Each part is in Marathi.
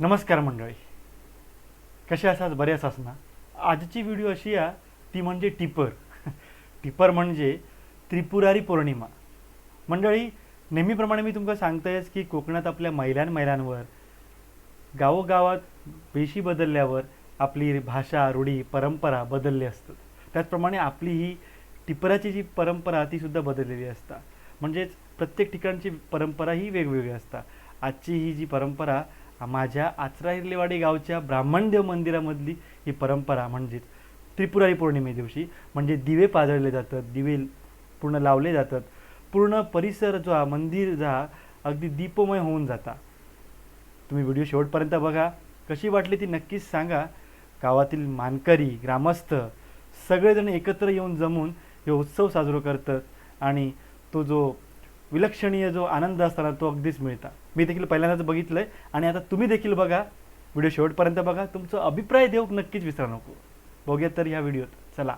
नमस्कार मंडळी. कसे असाच बरेच ना? आजची व्हिडिओ अशी आहे ती म्हणजे टिपर. टिपर म्हणजे त्रिपुरारी पौर्णिमा. मंडळी नेहमीप्रमाणे मी तुमका सांगतोयच की कोकणात आपल्या मैलान मैलांवर गावोगावात वेशी बदलल्यावर आपली भाषा रूढी परंपरा बदलली असतात. त्याचप्रमाणे आपली ही टिपराची जी परंपरा ती सुद्धा बदललेली असता म्हणजेच प्रत्येक ठिकाणची परंपरा ही वेगवेगळी असता आजची ही जी परंपरा माझ्या आचरा हिरलेवाडी गावच्या ब्राह्मणदेव मंदिरामधली ही परंपरा म्हणजेच त्रिपुरारी पौर्णिमे दिवशी म्हणजे दिवे पाजळले जातात दिवे पूर्ण लावले जातात. पूर्ण परिसर जो हा मंदिर जो हा अगदी दीपमय होऊन जाता. तुम्ही व्हिडिओ शेवटपर्यंत बघा. कशी वाटली ती नक्कीच सांगा. गावातील मानकरी ग्रामस्थ सगळेजण एकत्र येऊन जमून हे उत्सव साजरा करतात आणि तो जो विलक्षणीय जो आनंद असताना तो अगदीच मिळता. मी देखील पहिल्यांदाच बघितलं आहे आणि आता तुम्ही देखील बघा व्हिडिओ शेवटपर्यंत बघा तुमचा अभिप्राय देऊ नक्कीच विसरा नको. बघूया तर ह्या व्हिडिओत. चला.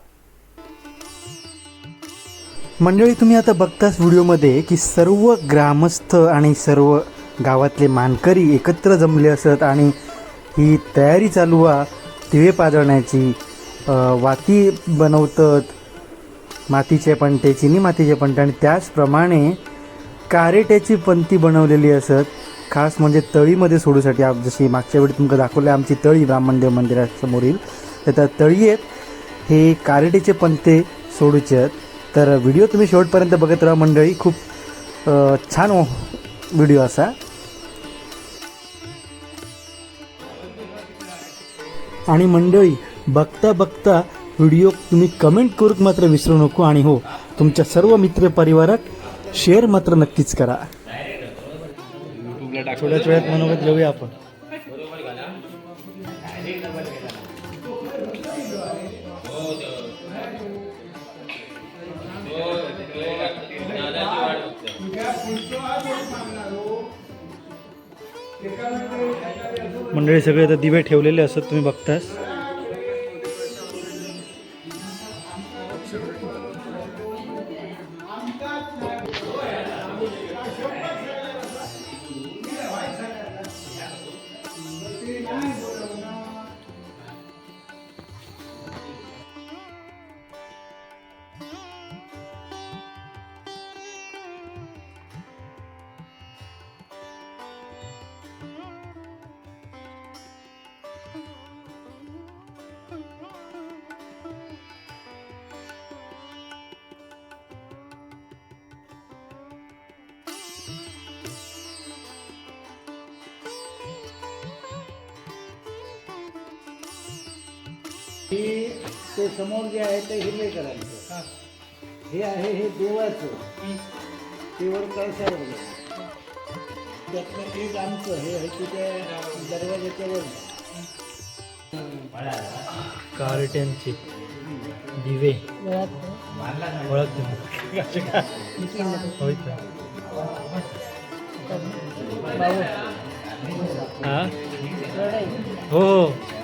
मंडळी तुम्ही आता बघताच व्हिडिओमध्ये की सर्व ग्रामस्थ आणि सर्व गावातले मानकरी एकत्र जमले असत आणि ही तयारी चालू आहे दिवे पाजळण्याची वाती बनवतात मातीचे पंटे चिनी मातीचे पंटे आणि त्याचप्रमाणे कारेट्याची पंती बनवलेली असत खास म्हणजे तळीमध्ये सोडूसाठी. आप जशी मागच्या वेळी तुमका दाखवलं आमची तळी ब्राह्मणदेव मंदिरासमोरील. तर त्या तळी आहेत हे कारेटेचे पंते सोडूचे आहेत तर व्हिडिओ तुम्ही शेवटपर्यंत बघत राहा मंडळी. खूप छान व्हिडिओ असा. आणि मंडळी बघता बघता व्हिडिओ तुम्ही कमेंट करूक मात्र विसरू नको. आणि हो तुमच्या सर्व मित्र परिवारात शेअर मात्र नक्कीच करा. थोड्याच वेळात मनोगत घेऊया आपण. मंडळी सगळे आता दिवे ठेवलेले असत तुम्ही बघतास. हे ते समोर जे आहे ते हिरवे करायचं हे आहे हे देवाचं ते वर कळसावर बघायचं त्यातलं एक आमचं हे आहे की त्या दरवाजाच्या वर. कार्ट्यांचे दिवे. ओळख होय का? हा हो.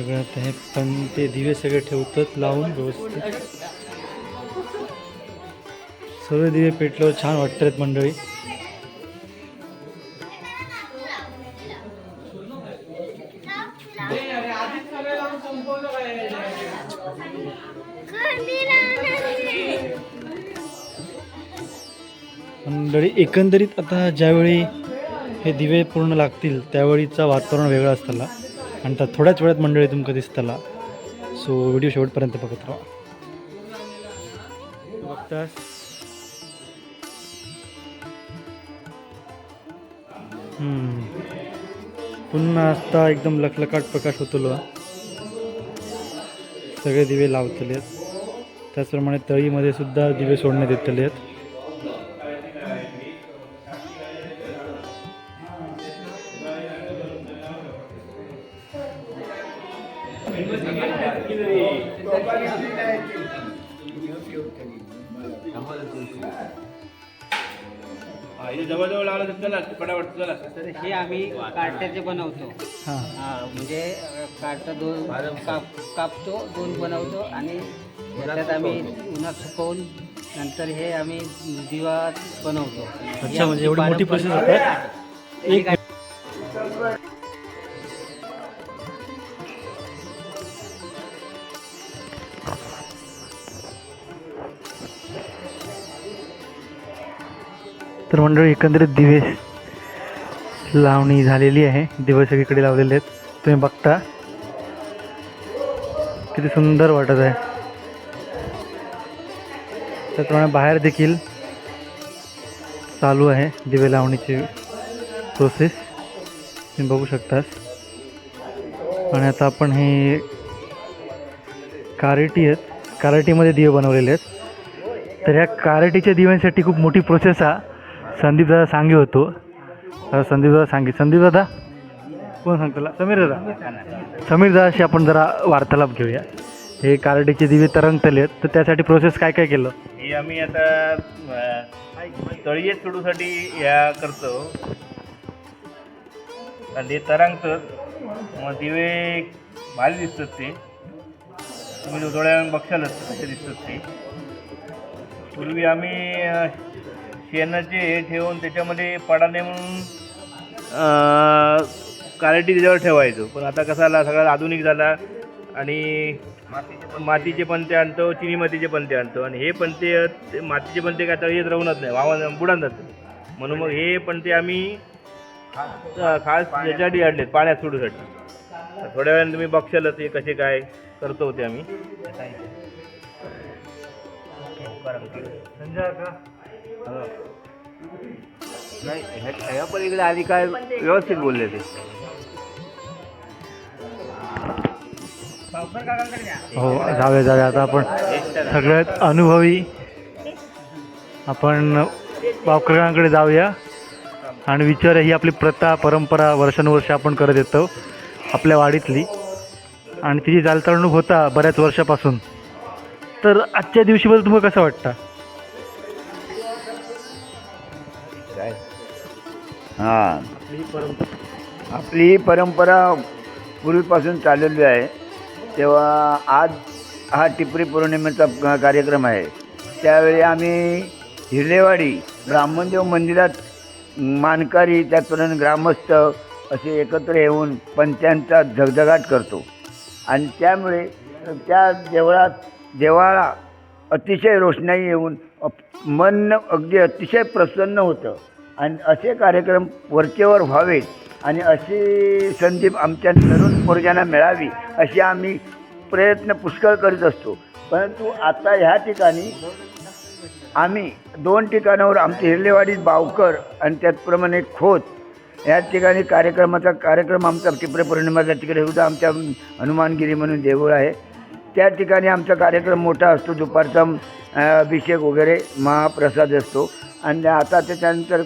सगळ्यात आहे पण ते दिवे सगळे ठेवतात लावून व्यवस्थित. सगळे दिवे पेटल्यावर छान वाटतात मंडळी. मंडळी एकंदरीत आता ज्यावेळी हे दिवे पूर्ण लागतील त्यावेळीचा वातावरण वेगळं असताना आणि थोड्याच वेळात मंडळी तुमका दिसताला. सो व्हिडिओ शेवटपर्यंत बघत राहा. बघतास. पुन्हा आता एकदम लखलखाट प्रकाश होतो सगळे दिवे लावतले त्याचप्रमाणे तळीमध्ये सुद्धा दिवे सोडण्यात येतले आहेत आम्ही कार्ट्याचे बनवतो. हां. हा, म्हणजे अ, कार्ट दोन काप कापतो दोन बनवतो आणि त्याच्यात आम्ही उन्हात सुकवून नंतर हे आम्ही दिवा बनवतो. अच्छा म्हणजे एवढी मोठी प्रोसेस होते? एक तर मंडळी एकंदरीत दिवे लावणी झालेली आहे. दिवस सगळीकडे लावलेले आहेत. तुम्ही बघता. किती सुंदर वाटत आहे. त्याप्रमाणे बाहेर देखील चालू आहे दिवे लावणीची प्रोसेस तुम्ही बघू शकतास. आणि आता आपण हे कारेटी आहेत. कारेटीमध्ये दिवे बनवलेले आहेत. तर ह्या कारेटीच्या दिव्यांसाठी खूप मोठी प्रोसेस हा संदीप दादा सांगे होतो. संदीप दादा सांगित संदीप दादा कोण सांगतो समीर दादा. समीर दादाशी आपण जरा वार्तालाप घेऊया. हे कार्डीचे दिवे तरंगतले आहेत तर त्यासाठी प्रोसेस काय काय केलं? हे आम्ही आता तळीये चुडूसाठी या करतो. आणि ते तरंगतात. मग दिवे भारी दिसतात ते. तुम्ही थोड्या बघशालच असे दिसतात ते. पूर्वी आम्ही शेणाचे हे ठेवून त्याच्यामध्ये पडाने म्हणून कारेटी त्याच्यावर ठेवायचो. पण आता कसा आला सगळा आधुनिक झाला आणि मातीचे पणते आणतो चिनी मातीचे पणते आणतो. आणि हे पणते ते मातीचे पणते काय तळीत राहूनच नाही वावा बुडान जातं. म्हणून मग हे पणते आम्ही अ, खास याच्यासाठी आणलेत पाण्यात सोडूसाठी. थोड्या वेळाने तुम्ही बघशालच हे कसे काय करतो होते आम्ही. नाही ह्या पलीकडे आधी काय व्यवस्थित बोलले ते. हो जाऊया जाऊया. आता आपण सगळ्यात अनुभवी आपण बापकरांकडे जाऊया आणि विचार ही आपली प्रथा परंपरा वर्षानुवर्ष आपण करत येतो आपल्या वाडीतली. आणि तिची चालतळणूक होता बऱ्याच वर्षापासून. तर आजच्या दिवशीबद्दल तुम्हाला कसं वाटतं? हां. आपली ही परंपरा पूर्वीपासून चाललेली आहे. तेव्हा आज हा टिपरी पौर्णिमेचा क- कार्यक्रम आहे. त्यावेळी आम्ही हिरलेवाडी ब्राह्मणदेव मंदिरात मानकारी त्याचप्रमाणे ग्रामस्थ असे एकत्र येऊन पंत्यांचा झगझगाट करतो. आणि त्यामुळे त्या देवळात देवाळा अतिशय रोषणाई येऊन अप- मन अगदी अतिशय प्रसन्न होतं. आणि असे कार्यक्रम वरचेवर व्हावेत आणि अशी संधी आमच्या तरुण पोरजांना मिळावी अशी आम्ही प्रयत्न पुष्कळ करीत असतो. परंतु आता ह्या ठिकाणी आम्ही दोन ठिकाणावर आमचे हिरलेवाडी बावकर आणि त्याचप्रमाणे खोत या ठिकाणी कार्यक्रमाचा कार्यक्रम आमचा टिपरे पौर्णिमाचा तिकडे होता आमच्या हनुमानगिरी म्हणून देऊळ आहे. त्या ठिकाणी आमचा कार्यक्रम मोठा असतो. दुपारचा अभिषेक वगैरे महाप्रसाद असतो. आणि आता त्याच्यानंतर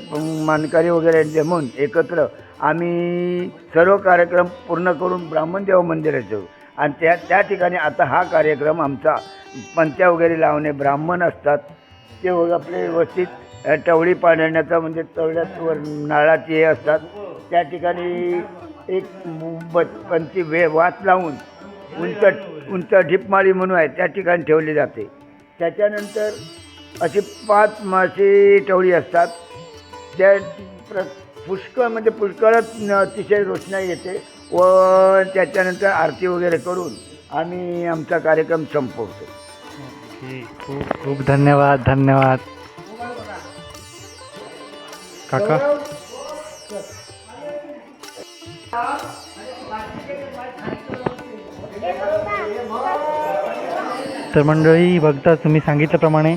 मानकरी वगैरे जमून एकत्र आम्ही सर्व कार्यक्रम पूर्ण करून ब्राह्मणदेव मंदिरात जाऊ. आणि त्या त्या ठिकाणी आता हा कार्यक्रम आमचा पंत्या वगैरे लावणे ब्राह्मण असतात. ते वग आपले व्यवस्थित टवळी पाडण्याचा म्हणजे तवळ्यावर नाळाचे हे असतात. त्या ठिकाणी एक पंची वे वात लावून उंच उंच ढिपमाळी म्हणून आहे त्या ठिकाणी ठेवली जाते. त्याच्यानंतर अशी पाच मासे टवळी असतात. त्या प्र पुष्कळ म्हणजे पुष्कळच अतिशय रोषणाई येते. व त्याच्यानंतर आरती वगैरे करून आम्ही आमचा कार्यक्रम संपवतो. खूप खूप धन्यवाद धन्यवाद. काका? तर मंडळी बघता तुम्ही सांगितल्याप्रमाणे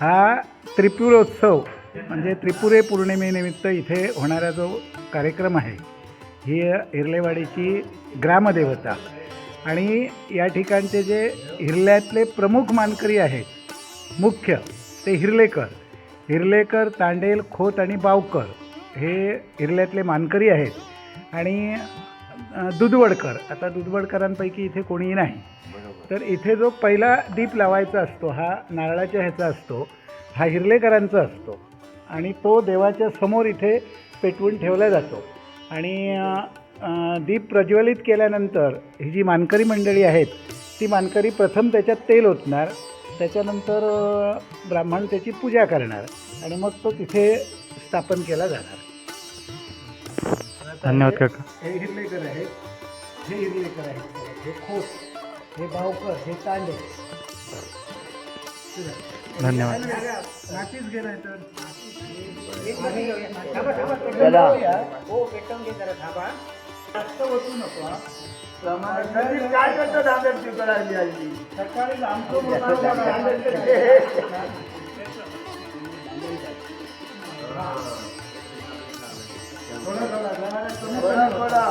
हा त्रिपुरोत्सव म्हणजे त्रिपुरे पौर्णिमेनिमित्त इथे होणारा जो कार्यक्रम आहे ही हिरलेवाडीची ग्रामदेवता आणि या ठिकाणचे जे हिरल्यातले प्रमुख मानकरी आहेत मुख्य ते हिरलेकर. हिरलेकर तांडेल खोत आणि बावकर हे हिरल्यातले मानकरी आहेत. आणि दुधवडकर. आता दुधवडकरांपैकी इथे कोणीही नाही. तर इथे जो पहिला दीप लावायचा असतो हा नारळाच्या ह्याचा असतो हा हिरलेकरांचा असतो. आणि तो देवाच्या समोर इथे पेटवून ठेवला जातो. आणि दीप प्रज्वलित केल्यानंतर ही जी मानकरी मंडळी आहेत ती मानकरी प्रथम त्याच्यात तेल ओतणार त्याच्यानंतर ब्राह्मण त्याची पूजा करणार आणि मग तो तिथे स्थापन केला जाणार. धन्यवाद काका. हे हिरलेकर आहेत हे हिरलेकर आहेत. हे खोत हे बावकर हे तांडे. धन्यवाद. नातीच घे नाही तर हो पेटवून घे जरा थांबा. जास्त ओतू नको काय करतो दादर तिकडे आली सकाळी आमचं मोठं थोडं थोडं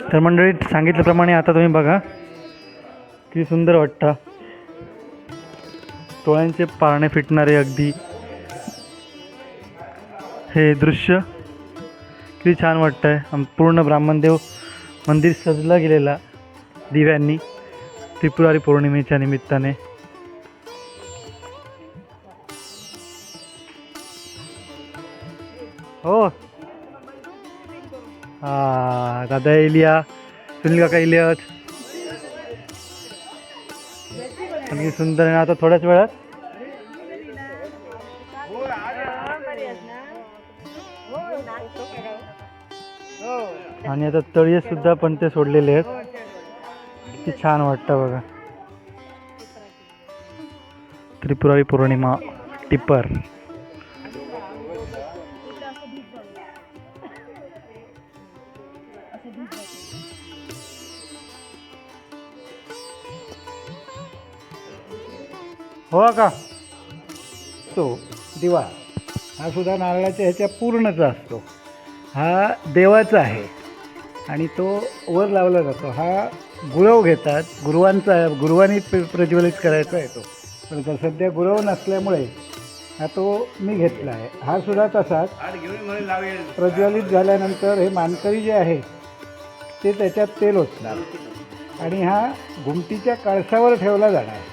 तर मंडळी सांगितल्याप्रमाणे आता तुम्ही बघा. किती सुंदर वाटतं. डोळ्यांचे पारणे फिटणारे अगदी. हे दृश्य किती छान वाटतं आहे पूर्ण ब्राह्मणदेव मंदिर सजला गेलेला दिव्यांनी त्रिपुरारी पौर्णिमेच्या निमित्ताने. हो. हा दादा इलिया सुनील काका इलियत आणखी सुंदर आहे ना आता थोड्याच वेळात आणि आता तळीये सुद्धा पण ते सोडलेले आहेत किती छान वाटतं बघा त्रिपुरारी पौर्णिमा टिप्पर हो का? तो दिवा हा सुद्धा नारळाच्या ह्याच्या पूर्णचा असतो. हा देवाचा आहे आणि तो वर लावला जातो. हा गुरव घेतात गुरुवांचा गुरुवानी प्रज्वलित करायचा आहे तो. पण तर सध्या गुरव नसल्यामुळे हा तो मी घेतला आहे. हा सुद्धा तसाच प्रज्वलित झाल्यानंतर हे मानकरी जे आहे ते त्याच्यात तेल ओतणार. आणि हा घुमटीच्या कळसावर ठेवला जाणार.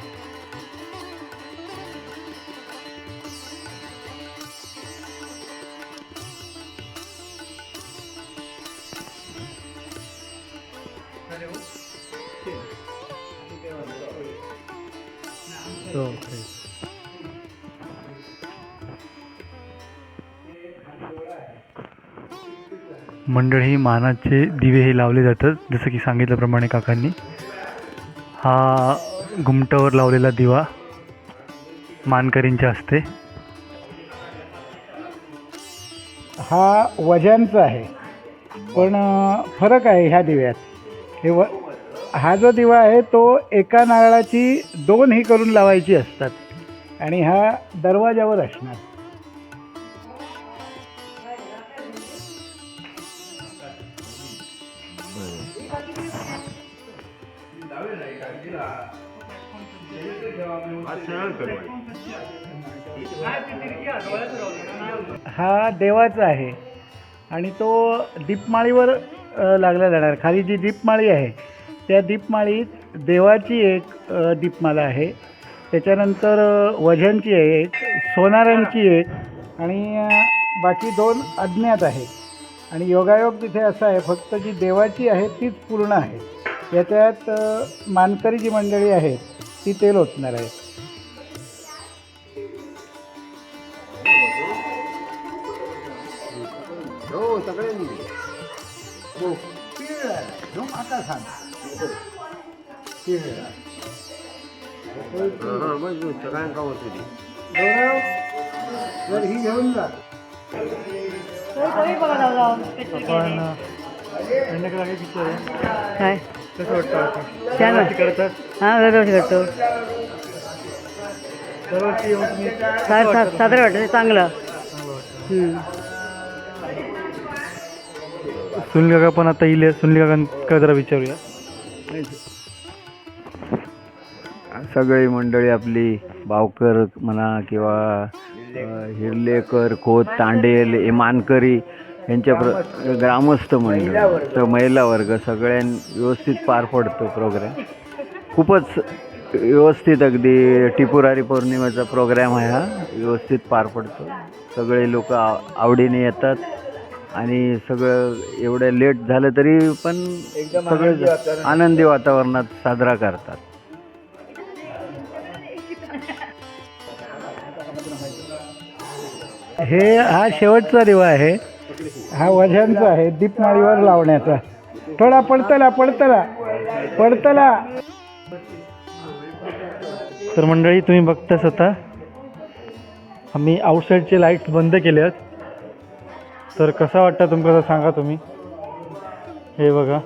मंडळी मानाचे दिवे हे लावले जातात जसं की सांगितल्याप्रमाणे काकांनी. हा घुमटावर लावलेला दिवा मानकरींच्या असते हा वजनचा आहे. पण फरक आहे ह्या दिव्यात. हे व हा जो दिवा आहे तो एका नारळाची दोन ही करून लावायची असतात. आणि हा दरवाजावर असणार. हा देवाचा आहे. आणि तो दीपमाळीवर लागला जाणार. खाली जी दीपमाळी आहे त्या दीपमाळीत देवाची एक दीपमाला आहे. त्याच्यानंतर वजनची वझ्यांची आहे एक सोनारांची एक आणि बाकी दोन अज्ञात आहेत. आणि योगायोग तिथे असा आहे फक्त जी देवाची आहे तीच पूर्ण आहे. याच्यात मानकरी जी मंडळी आहेत ती तेल ओतणार आहे गौरव ही घेऊन जा आपण संध्याकाळी पिक्चर आहे काय कसं वाटतं आता? छान दरवर्षी करतात हां दरवर्षी करतो दरवर्षी येऊन तुम्ही सा सा साजरं वाटतं चांगलं हम्म. सुनील काका पण आता येईल सुनील काका जरा विचारूया. सगळी मंडळी आपली बावकर म्हणा किंवा हिरलेकर खोत तांडेल इमानकरी यांच्या प्र ग्रामस्थ मंडळ. तर महिला वर्ग सगळ्यां व्यवस्थित पार पडतो प्रोग्राम खूपच व्यवस्थित अगदी टिपुरारी पौर्णिमेचा प्रोग्राम आहे हा. व्यवस्थित पार पडतो. सगळे लोक आवडीने येतात. आणि सगळं एवढं लेट झालं तरी पण सगळे आनंदी वातावरणात साजरा करतात. हे हा शेवटचा दिवा आहे. हा वझ्यांचा आहे दीपमाळीवर लावण्याचा. थोडा पडतला पडतला पडतला. तर मंडळी तुम्ही बघताच आता आम्ही आउटसाईडचे लाईट्स बंद केले आहेत तर कसा वाटतं तुमका तर सांगा तुम्ही. हे बघा.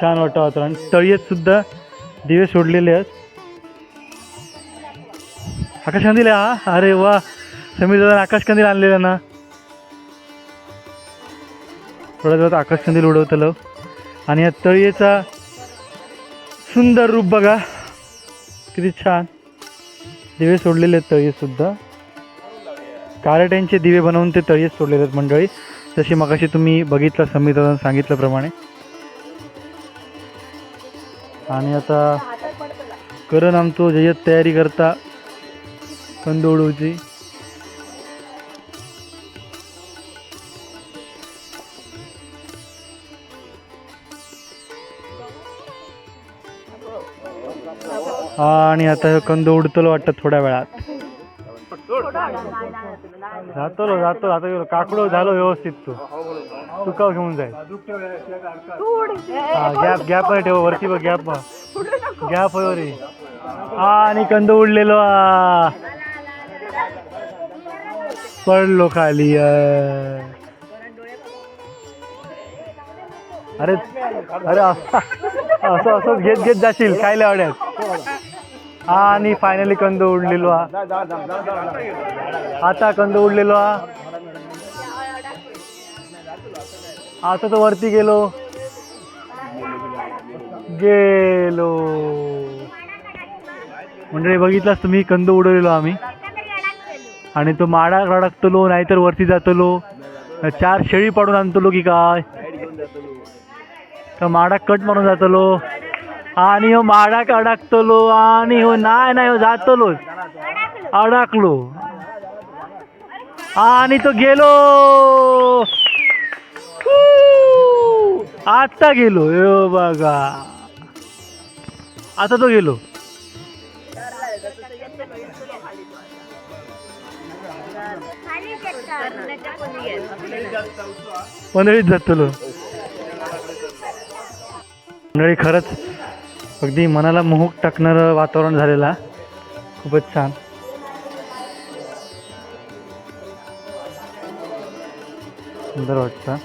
छान वाटतं वातावरण. तळीत सुद्धा दिवे सोडलेले आहेत. आकाश कंदील आहे हा? अरे वा. समीर दादा आकाश कंदील आणलेला ना. थोड्या वेळात आकाश कंदील उडवतलं आणि या तळीचा सुंदर रूप बघा. किती छान. दिवे सोडलेले आहेत तळीत सुद्धा. दिवे बनवून ते तळीत सोडलेले आहेत मंडळी. जशी मगाशी तुम्ही बघितलं समीर सांगितल्याप्रमाणे आणि आता करण आमचो जयत तयारी करता कंदोळूची. आणि आता कंद उडतलो वाटतं थोड्या वेळात. जातो जातो आता गेलो काकडो झालो व्यवस्थित तू. तुका घेऊन जाईल हा गॅप गॅप आहे ठेव वरती बघ गॅप गॅप आहे वरी. हा आणि कंद उडलेलो आ. पडलो खाली अरे अरे असं असंच घेत घेत जाशील काय लवड्यात आणि फायनली कंद उडलेलो हा. आता कंद उडलेलो हा. आता तो वरती गेलो. गेलो. म्हणजे बघितलास तुम्ही कंद उडवलेलो आम्ही. आणि तो माडा अडकतलो नाहीतर वरती जातलो. चार शेळी पाडून आणतलो की काय? तर माडा कट मारून जातलो. आणि हो माडाक अडकतलो आणि हो नाही नाही हो जातलो. अडकलो. आणि तो गेलो. हू! आता गेलो. यो बघा. आता तो गेलो. पंधरीत जातलो. मंडळी खरंच अगदी मनाला मोहक टाकणारं वातावरण झालेलं खूपच छान. सुंदर वाटतं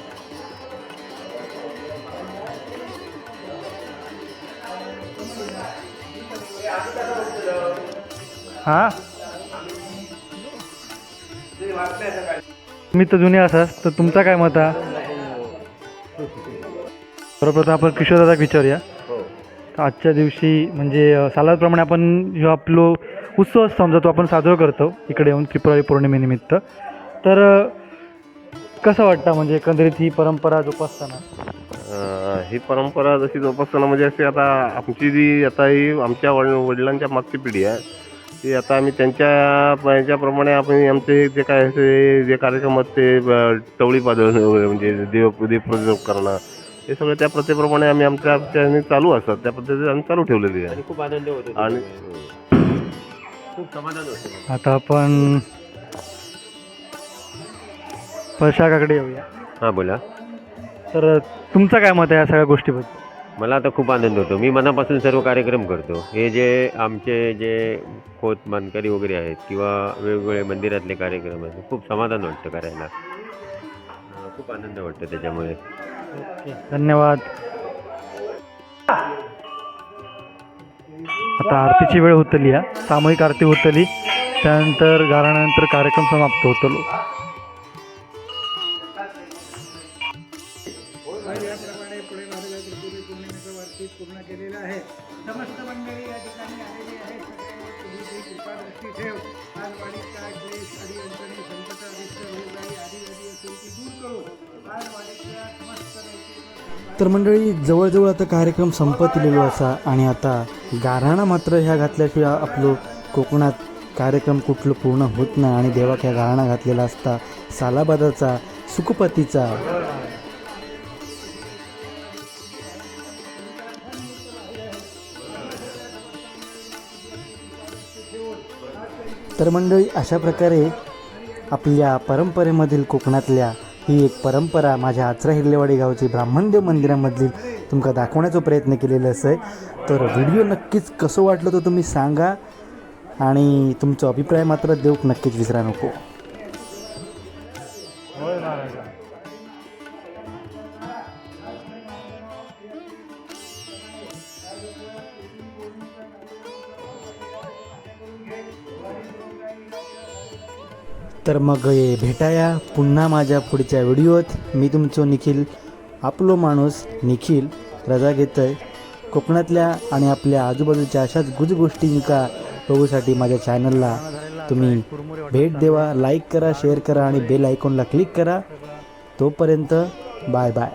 हा. मी तर जुने असाच तर तुमचा काय मत आहे? सर्वप्रथम आपण किशोरदादा विचारूया. तर आजच्या दिवशी म्हणजे सालाप्रमाणे आपण ह्यो आपलो उत्सव समजा तो आपण साजरा करतो इकडे येऊन त्रिपुरारी पौर्णिमेनिमित्त तर कसं वाटतं म्हणजे एकंदरीत ही परंपरा जोपासताना? ही परंपरा जशी जोपासताना म्हणजे अशी आता आमची जी आता ही आमच्या वड वडिलांच्या मागची पिढी आहे ती आता आम्ही त्यांच्या ह्याच्याप्रमाणे आपण आमचे जे काय असे जे कार्यक्रम आहेत ते टवळी पाजळ म्हणजे देव देव प्रज्वलन करणं हे सगळं त्या प्रथेप्रमाणे आम्ही आमच्या चालू असतात. त्या पद्धतीने आम्ही चालू ठेवलेली आहे. खूप आनंद होतो आणि खूप समाधान होतं आता आपण प्रशाकाकडे येऊया. हां बोला. तर तुमचं काय मत आहे या सगळ्या गोष्टीबद्दल? मला आता खूप आनंद होतो. मी मनापासून सर्व कार्यक्रम करतो. हे जे आमचे जे खोत मानकरी वगैरे आहेत किंवा वेगवेगळे मंदिरातले कार्यक्रम आहेत खूप समाधान वाटतं करायला. खूप आनंद वाटतो. त्याच्यामुळे. धन्यवाद. आता आरतीची वेळ होतली या सामूहिक आरती होतली. त्यानंतर गारानंतर कार्यक्रम समाप्त होतलो जवळजवळ आता कार्यक्रम संपत इलेलो असा आणि आता गाराणा मात्र ह्या घातल्याशिवाय आपलो कोकणात कार्यक्रम कुठलं पूर्ण होत नाही आणि देवाक ह्या गाराणा घातलेला असता सालाबादाचा सुखपतीचा तर मंडळी अशा प्रकारे आपल्या परंपरेमधील कोकणातल्या ही एक परंपरा माझ्या आचरा हिरलेवाडी गावची ब्राह्मणदेव मंदिरामधील तुमका दाखवण्याचा प्रयत्न केलेला आहे तर व्हिडिओ नक्कीच कसं वाटलं तर तुम्ही सांगा आणि तुमचा अभिप्राय मात्र देऊक नक्कीच विसरा नको. तर मग भेटाया पुन्हा माझ्या पुढच्या व्हिडिओत मी तुमचो निखिल आपलो माणूस निखिल रजा घेतोय. कोकणातल्या आणि आपल्या आजूबाजूच्या अशाच गुज गोष्टींका बघूसाठी माझ्या चॅनलला तुम्ही भेट देवा लाईक करा शेअर करा आणि बेल आयकॉनला क्लिक करा. तोपर्यंत बाय बाय